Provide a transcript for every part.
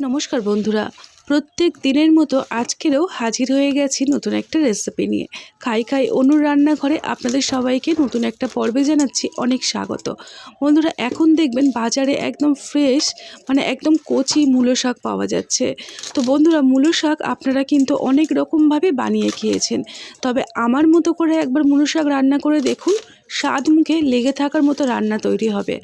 নমস্কার বন্ধুরা। প্রত্যেক দিনের মতো আজকেরও হাজির হয়ে গেছি নতুন একটা রেসিপি নিয়ে। খাই খাই অনুর রান্নাঘরে আপনাদের সবাইকে নতুন একটা পর্বে জানাচ্ছি অনেক স্বাগত। বন্ধুরা, এখন দেখবেন বাজারে একদম ফ্রেশ মানে একদম কচি মূলো শাক পাওয়া যাচ্ছে। তো বন্ধুরা, মূলো শাক আপনারা কিন্তু অনেক রকমভাবে বানিয়ে খেয়েছেন। তবে আমার মতো করে একবার মূলো শাক রান্না করে দেখুন, স্বাদ মুখে লেগে থাকার মতো রান্না তৈরি হবে।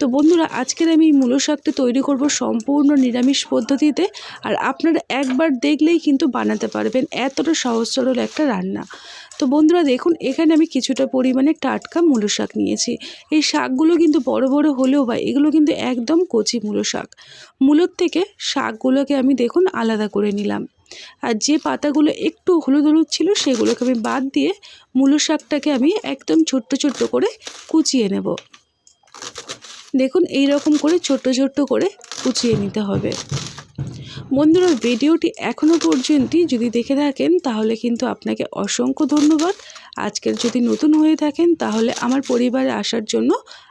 তো বন্ধুরা, আজকের আমি মূলো শাকটা তৈরি করব সম্পূর্ণ নিরামিষ পদ্ধতিতে আর আপনারা একবার দেখলেই কিন্তু বানাতে পারবেন এতটা সহজ সরল একটা রান্না। তো বন্ধুরা, দেখুন, এখানে আমি কিছুটা পরিমাণে টাটকা মূলো শাক নিয়েছি। এই শাকগুলো কিন্তু বড় বড় হলেও বা এগুলো কিন্তু একদম কচি মূলো শাক। মূলোর থেকে শাকগুলোকে আমি, দেখুন, আলাদা করে নিলাম। আর যে পাতাগুলো একটু হলুদ হলুদ ছিল সেগুলোকে আমি বাদ দিয়ে মূলো শাকটাকে আমি একদম ছোট্ট ছোট্ট করে কুচিয়ে নেব। দেখুন এই রকম করে ছোট্ট ছোট্ট করে কুচিয়ে নিতে হবে। বন্ধুরা, ভিডিওটি এখনও পর্যন্ত যদি দেখে থাকেন, তাহলে কিন্তু আপনাকে অসংখ্য ধন্যবাদ। আজকের যদি নতুন হয়ে থাকেন, তাহলে আমার পরিবারে আসার জন্য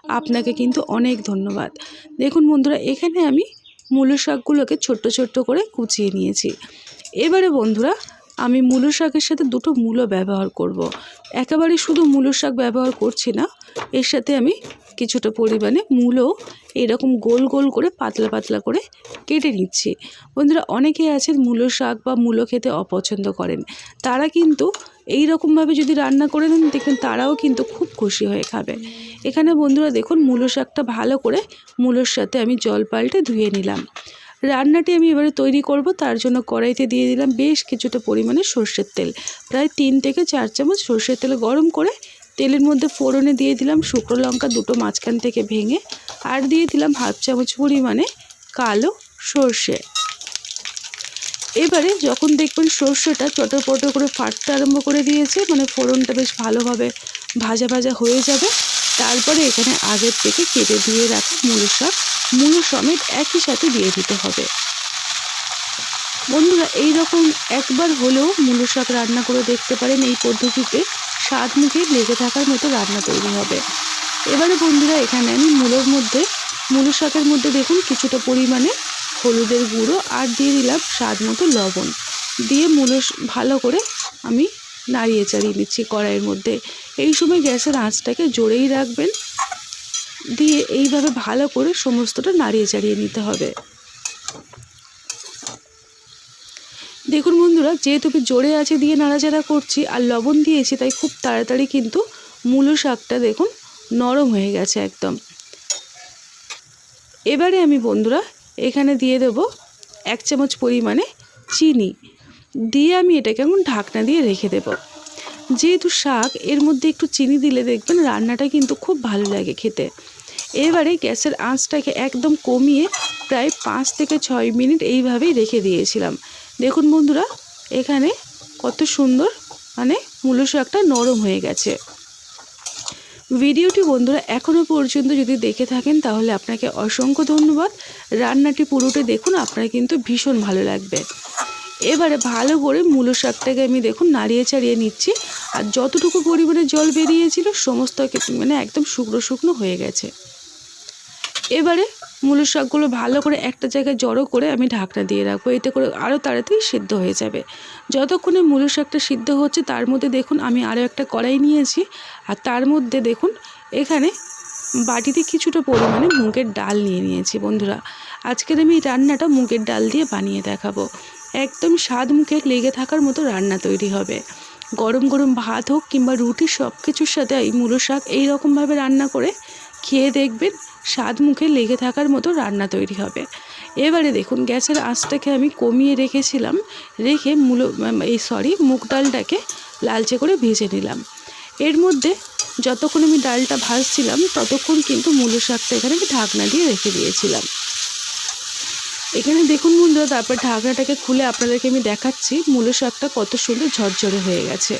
আপনাকে কিন্তু অনেক ধন্যবাদ। দেখুন বন্ধুরা, এখানে আমি মূলো শাকগুলোকে ছোট্ট ছোট্ট করে কুচিয়ে নিয়েছি। এবারে বন্ধুরা, আমি মূলো শাকের সাথে দুটো মূলো ব্যবহার করব। একেবারে শুধু মূলো শাক ব্যবহার করছি না, এর সাথে আমি কিছুটা পরিমাণে মূলো এরকম গোল গোল করে, পাতলা পাতলা করে কেটে নিচ্ছি। বন্ধুরা অনেকেই আছেন মূলো শাক বা মূলো খেতে অপছন্দ করেন। তারা কিন্তু এই রকমভাবে যদি রান্না করে দেন দেখবেন তারাও কিন্তু খুব খুশি হয়ে খাবে। এখানে বন্ধুরা দেখুন, মূলো শাকটা ভালো করে মূলোর সাথে আমি জল পাল্টে ধুয়ে নিলাম। রান্নাটি আমি এবারে তৈরি করব, তার জন্য কড়াইতে দিয়ে দিলাম বেশ কিছুটা পরিমাণে সর্ষের তেল। প্রায় তিন থেকে চার চামচ সর্ষের তেল গরম করে তেলের মধ্যে ফোড়নে দিয়ে দিলাম শুকনো লঙ্কা দুটো মাঝখান থেকে ভেঙে, আর দিয়ে দিলাম হাফ চামচ পরিমাণে কালো সর্ষে। এবারে যখন দেখবেন সর্ষেটা চটর পটর করে ফাটতে আরম্ভ করে দিয়েছে মানে ফোড়নটা বেশ ভালোভাবে ভাজা ভাজা হয়ে যাবে, তারপরে এখানে আগের থেকে কেটে দিয়ে রাখা মূলো শাক, মূলো সমেত একই সাথে দিয়ে দিতে হবে। বন্ধুরা এই রকম একবার হলেও মূলো শাক রান্না করে দেখতে পারেন এই পদ্ধতিতে। স্বাদ মুখে লেগে থাকার মতো রান্না তৈরি হবে। এবারে বন্ধুরা, এখানে আমি মূলোর মধ্যে, মূলো শাকের মধ্যে দেখুন কিছুটা পরিমাণে হলুদের গুঁড়ো আর দিয়ে দিলাম স্বাদ মতো লবণ। দিয়ে মূলো ভালো করে আমি নাড়িয়ে চাড়িয়ে নিচ্ছি কড়াইয়ের মধ্যে। এই সময় গ্যাসের আঁচটাকে জোরেই রাখবেন। দিয়ে এইভাবে ভালো করে সমস্তটা নাড়িয়ে চাড়িয়ে নিতে হবে। দেখুন বন্ধুরা, যেহেতু আমি জোরে আছে দিয়ে নাড়াচাড়া করছি আর লবণ দিয়েছি, তাই খুব তাড়াতাড়ি কিন্তু মূলো শাকটা দেখুন নরম হয়ে গেছে একদম। এবারে আমি বন্ধুরা, এখানে দিয়ে দেব এক চামচ পরিমাণে চিনি। দিয়ে আমি এটাকে এখন ঢাকনা দিয়ে রেখে দেব। যেহেতু শাক, এর মধ্যে একটু চিনি দিলে দেখবেন রান্নাটা কিন্তু খুব ভালো লাগে খেতে। এবারে গ্যাসের আঁচটাকে একদম কমিয়ে প্রায় পাঁচ থেকে ছয় মিনিট এইভাবেই রেখে দিয়েছিলাম। দেখুন বন্ধুরা, এখানে কত সুন্দর মানে মূলো শাকটা নরম হয়ে গেছে। ভিডিওটি বন্ধুরা এখনও পর্যন্ত যদি দেখে থাকেন, তাহলে আপনাকে অসংখ্য ধন্যবাদ। রান্নাটি পুরোটা দেখুন, আপনার কিন্তু ভীষণ ভালো লাগবে। এবারে ভালো করে মূলো শাকটাকে আমি দেখুন নাড়িয়ে চাড়িয়ে নিচ্ছি, আর যতটুকু পরিমাণে জল বেরিয়েছিল সমস্ত মানে একদম শুকনো শুকনো হয়ে গেছে। এবারে মূলো শাকগুলো ভালো করে একটা জায়গায় জড়ো করে আমি ঢাকনা দিয়ে রাখব। এতে করে আরও তাড়াতাড়ি সিদ্ধ হয়ে যাবে। যতক্ষণে মূলো শাকটা সিদ্ধ হচ্ছে, তার মধ্যে দেখুন আমি আরও একটা কড়াই নিয়েছি। আর তার মধ্যে দেখুন, এখানে বাটিতে কিছুটা পরিমাণে মুগের ডাল নিয়ে নিয়েছি বন্ধুরা। আজকের আমি রান্নাটা মুগের ডাল দিয়ে বানিয়ে দেখাবো। একদম স্বাদ মুখে লেগে থাকার মতো রান্না তৈরি হবে। গরম গরম ভাত হোক কিংবা রুটি সব কিছুর সাথে এই মূলো শাক এইরকমভাবে রান্না করে খেয়ে দেখবেন স্বাদ মুখে লেগে থাকার মতো রান্না তৈরি হবে। এবারে দেখুন, গ্যাসের আঁচটাকে আমি কমিয়ে রেখেছিলাম, রেখে মূলো এই সরি মুগ ডালটাকে লালচে করে ভেজে নিলাম। এর মধ্যে যতক্ষণ আমি ডালটা ভাজছিলাম, ততক্ষণ কিন্তু মূলো শাকটা এখানে আমি ঢাকনা দিয়ে রেখে দিয়েছিলাম। এখানে দেখুন বন্ধুরা, তারপর ঢাকনাটাকে খুলে আপনাদেরকে আমি দেখাচ্ছি, মূলো শাকটা কত সুন্দর ঝরঝরে হয়ে গেছে।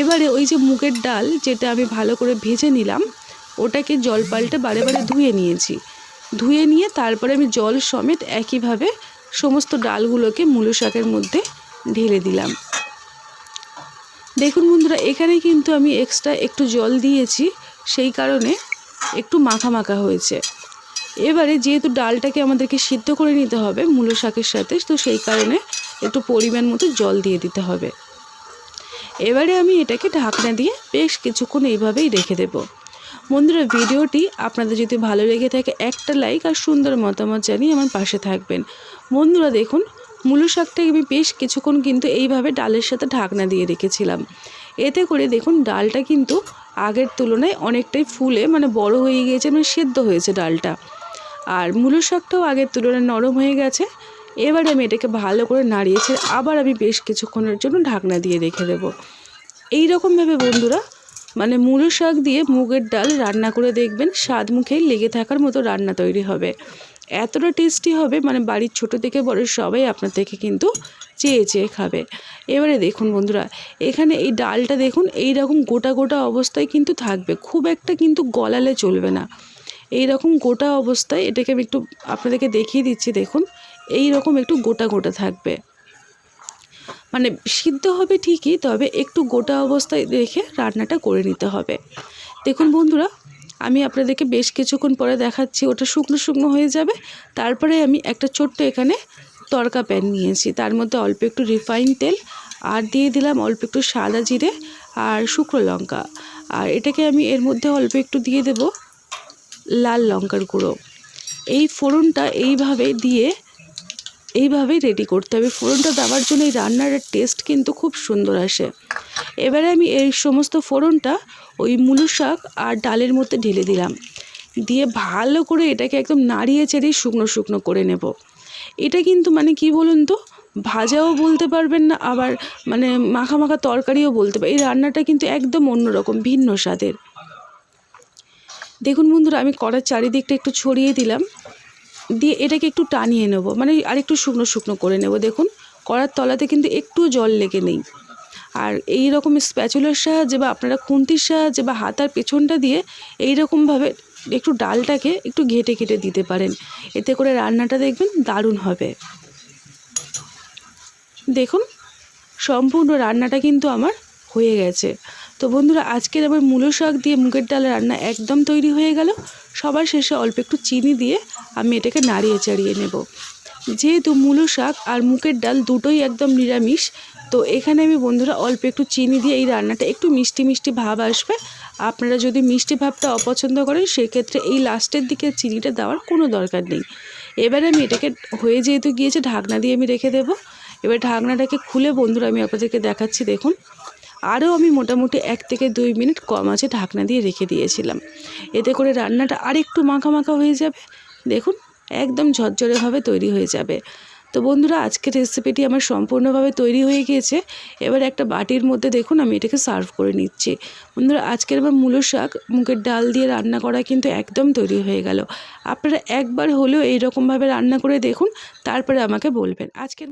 এবারে ওই যে মুগের ডাল, যেটা আমি ভালো করে ভেজে নিলাম ওটাকে জল পাল্টে বারে বারে ধুয়ে নিয়েছি। ধুয়ে নিয়ে তারপরে আমি জল সমেত একইভাবে সমস্ত ডালগুলোকে মূলো শাকের মধ্যে ঢেলে দিলাম। দেখুন বন্ধুরা, এখানে কিন্তু আমি এক্সট্রা একটু জল দিয়েছি, সেই কারণে একটু মাখা মাখা হয়েছে। এবারে যেহেতু ডালটাকে আমাদেরকে সিদ্ধ করে নিতে হবে মূলো শাকের সাথে, তো সেই কারণে একটু পরিমাণ মতো জল দিয়ে দিতে হবে। এবারে আমি এটাকে ঢাকনা দিয়ে বেশ কিছুক্ষণ এইভাবেই রেখে দেব। বন্ধুরা, ভিডিওটি আপনাদের যদি ভালো লেগে থাকে, একটা লাইক আর সুন্দর মতামত জানিয়ে আমার পাশে থাকবেন। বন্ধুরা, দেখুন, মূলো শাকটাকে আমি বেশ কিছুক্ষণ কিন্তু এইভাবে ডালের সাথে ঢাকনা দিয়ে রেখেছিলাম। এতে করে দেখুন, ডালটা কিন্তু আগের তুলনায় অনেকটাই ফুলে মানে বড় হয়ে গিয়েছে মানে সেদ্ধ হয়েছে ডালটা। আর মূলো শাকটাও আগের তুলনায় নরম হয়ে গেছে। এবার আমি এটাকে ভালো করে নাড়িয়েছি আবার আমি বেশ কিছুক্ষণের জন্য ঢাকনা দিয়ে রেখে দেব। এই রকমভাবে বন্ধুরা মানে মূলো শাক দিয়ে মুগের ডাল রান্না করে দেখবেন, স্বাদ মুখেই লেগে থাকার মতো রান্না তৈরি হবে। এতটা টেস্টি হবে মানে বাড়ির ছোট থেকে বড় সবাই আপনার থেকে কিন্তু চেয়ে চেয়ে খাবে। এবারে দেখুন বন্ধুরা, এখানে এই ডালটা দেখুন এই রকম গোটা গোটা অবস্থায় কিন্তু থাকবে, খুব একটা কিন্তু গলালে চলবে না। এই রকম গোটা অবস্থায়, এটাকে আমি একটু আপনাদেরকে দেখিয়ে দিচ্ছি, দেখুন এই রকম একটু গোটা গোটা থাকবে। মানে সিদ্ধ হবে ঠিকই, তবে একটু গোটা অবস্থায় রেখে রান্নাটা করে নিতে হবে। দেখুন বন্ধুরা, আমি আপনাদেরকে বেশ কিছুক্ষণ পরে দেখাচ্ছি, ওটা শুকনো শুকনো হয়ে যাবে। তারপরে আমি একটা ছোট্ট এখানে তড়কা প্যান নিয়েছি, তার মধ্যে অল্প একটু রিফাইন তেল, আর দিয়ে দিলাম অল্প একটু সাদা জিরে আর শুকনো লঙ্কা। আর এটাকে আমি এর মধ্যে অল্প একটু দিয়ে দেব লাল লঙ্কার গুঁড়ো। এই ফোড়নটা এইভাবে দিয়ে এইভাবেই রেডি করতে হবে। ফোড়নটা দেওয়ার জন্য এই রান্নার টেস্ট কিন্তু খুব সুন্দর আসে। এবারে আমি এই সমস্ত ফোড়নটা ওই মূলো শাক আর ডালের মধ্যে ঢেলে দিলাম। দিয়ে ভালো করে এটাকে একদম নাড়িয়ে চেড়িয়ে শুকনো শুকনো করে নেব। এটা কিন্তু মানে কি বলুন তো? ভাজাও বলতে পারবেন না, আবার মানে মাখা মাখা তরকারিও বলতে পার এই রান্নাটা কিন্তু একদম অন্যরকম, ভিন্ন স্বাদের। দেখুন বন্ধুরা, আমি কড়ার চারিদিকটা একটু ছড়িয়ে দিলাম। দিয়ে এটাকে একটু টানিয়ে নেব। মানে আরেকটু শুকনো শুকনো করে নেব। দেখুন, কড়ার তলাতে কিন্তু একটু জল লেগে নেই। আর এই রকম স্প্যাচুলার সাহায্যে বা আপনারা খুন্তির সাহায্যে বা হাতার পেছনটা দিয়ে এই রকমভাবে একটু ডালটাকে একটু ঘেটে ঘেটে দিতে পারেন। এতে করে রান্নাটা দেখবেন দারুণ হবে। দেখুন, সম্পূর্ণ রান্নাটা কিন্তু আমার হয়ে গেছে। তো বন্ধুরা, আজকের আবার মূলো শাক দিয়ে মুগের ডাল রান্না একদম তৈরি হয়ে গেল। সবার শেষে অল্প একটু চিনি দিয়ে আমি এটাকে নাড়িয়ে চাড়িয়ে নেব। যেহেতু মূলো শাক আর মুখের ডাল দুটোই একদম নিরামিষ, তো এখানে আমি বন্ধুরা অল্প একটু চিনি দিয়ে এই রান্নাটা একটু মিষ্টি মিষ্টি ভাব আসবে। আপনারা যদি মিষ্টি ভাবটা অপছন্দ করেন, সেক্ষেত্রে এই লাস্টের দিকে চিনিটা দেওয়ার কোনো দরকার নেই। এবারে আমি এটাকে হয়ে যেহেতু গিয়েছে, ঢাকনা দিয়ে আমি রেখে দেবো। এবার ঢাকনাটাকে খুলে বন্ধুরা আমি আপনাদেরকে দেখাচ্ছি, দেখুন। আরও আমি মোটামুটি এক থেকে দুই মিনিট কম আছে ঢাকনা দিয়ে রেখে দিয়েছিলাম। এতে করে রান্নাটা আরেকটু মাখা মাখা হয়ে যাবে। দেখুন, একদম ঝরঝরেভাবে তৈরি হয়ে যাবে। তো বন্ধুরা, আজকের রেসিপিটি আমার সম্পূর্ণভাবে তৈরি হয়ে গিয়েছে। এবার একটা বাটির মধ্যে দেখুন, আমি এটাকে সার্ভ করে নিচ্ছি। বন্ধুরা, আজকের আমার মূলো শাক, মুগের ডাল দিয়ে রান্না করা কিন্তু একদম তৈরি হয়ে গেল। আপনারা একবার হলেও এইরকমভাবে রান্না করে দেখুন, তারপরে আমাকে বলবেন। আজকের